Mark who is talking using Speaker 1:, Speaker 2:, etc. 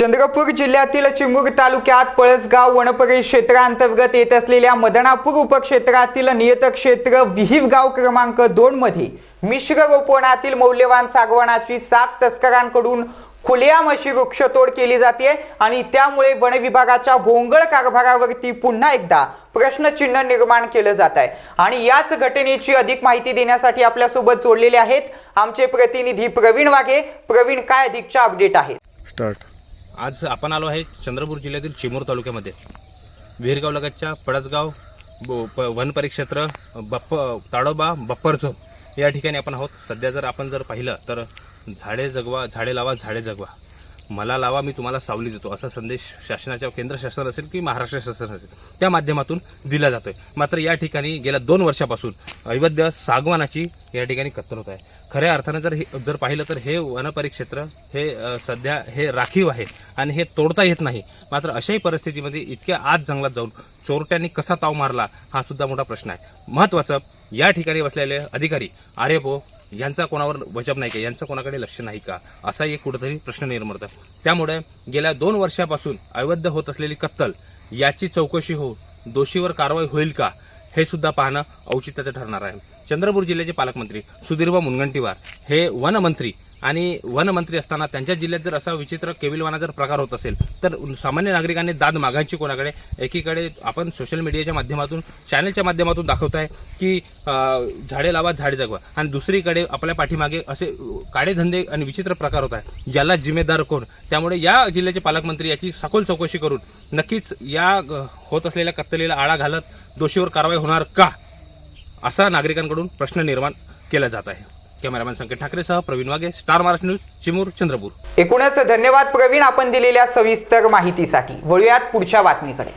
Speaker 1: चंद्रपूर जिल्ह्यातील चिमूर तालुक्यात पळसगाव वनपरिक्षेत्रांतर्गत क्षेत्रांतर्गत येत असलेल्या मदनापूर उपक्षेत्रातील नियतक्षेत्र विहीव गाव क्रमांक दोन मध्ये मिश्र रोपवनातील मौल्यवान सागवणाची साग तस्करांकडून खुलेआम अशी वृक्षतोड केली जाते आणि त्यामुळे वन विभागाच्या भोंगळ कारभारावरती पुन्हा एकदा प्रश्नचिन्ह निर्माण केलं जात आहे. आणि याच घटनेची अधिक माहिती देण्यासाठी आपल्यासोबत जोडलेले आहेत आमचे प्रतिनिधी प्रवीण वाघे. प्रवीण काय अधिकच्या अपडेट आहेत?
Speaker 2: स्टार्ट.
Speaker 3: आज आपण आलो आहे चंद्रपूर जिल्ह्यातील चिमूर तालुक्यामध्ये. विहीरगाव लगतच्या पडसगाव ब- प- वन परिक्षेत्र बप्प ताडोबा बप्परचोप या ठिकाणी आपण आहोत. सध्या जर आपण जर पाहिलं तर झाडे जगवा झाडे लावा झाडे जगवा. मला लावा मी तुम्हाला सावली देतो. असा संदेश शासनाच्या केंद्र शासन असेल की महाराष्ट्र शासन असेल त्या माध्यमातून दिला जातोय. मात्र या ठिकाणी गेल्या दोन वर्षापासून अवैध सागवानाची या ठिकाणी कत्तर होत आहे. खऱ्या अर्थानं जर हे जर पाहिलं तर हे वनपरिक्षेत्र हे सध्या हे राखीव आहे. आणि हे तोडता येत नाही. मात्र अशाही परिस्थितीमध्ये इतक्या आत जंगलात जाऊन चोरट्यांनी कसा ताव मारला हा सुद्धा मोठा प्रश्न आहे. महत्त्वाचं या ठिकाणी बसलेले अधिकारी आर्यपो यांचा कोणावर वजब नाही का? यांचं कोणाकडे लक्ष नाही का? असाही एक कुठेतरी प्रश्न निर्माण त्यामुळे गेल्या दोन वर्षापासून अवैध होत असलेली कत्तल याची चौकशी होऊन दोषीवर कारवाई होईल का हे सुद्धा पाहणं औचित्याचं ठरणार आहे. चंद्रपूर जिल्ह्याचे पालकमंत्री सुधीरबा मुनगंटीवार हे वनमंत्री आणि वनमंत्री असताना त्यांच्या जिल्ह्यात जर असा विचित्र केविलवाना जर प्रकार होत असेल तर सामान्य नागरिकांनी दाद मागायची कोणाकडे? एकीकडे आपण सोशल मीडियाच्या माध्यमातून चॅनलच्या माध्यमातून दाखवत आहे की झाडे लावा झाडे जगवा. आणि दुसरीकडे आपल्या पाठीमागे असे काळेधंदे आणि विचित्र प्रकार होत आहे याला जिम्मेदार कोण? त्यामुळे या जिल्ह्याचे पालकमंत्री याची सखोल चौकशी करून नक्कीच या होत असलेल्या कत्तलीला आळा घालत दोषीवर कारवाई होणार का? असा नागरिकांकडून प्रश्न निर्माण केला जात आहे. कॅमेरामॅन संकेत ठाकरेसह प्रवीण वागे स्टार महाराष्ट्र न्यूज चिमूर चंद्रपूर.
Speaker 1: एकूणच धन्यवाद प्रवीण आपण दिलेल्या सविस्तर माहितीसाठी. वळूयात पुढच्या बातमीकडे.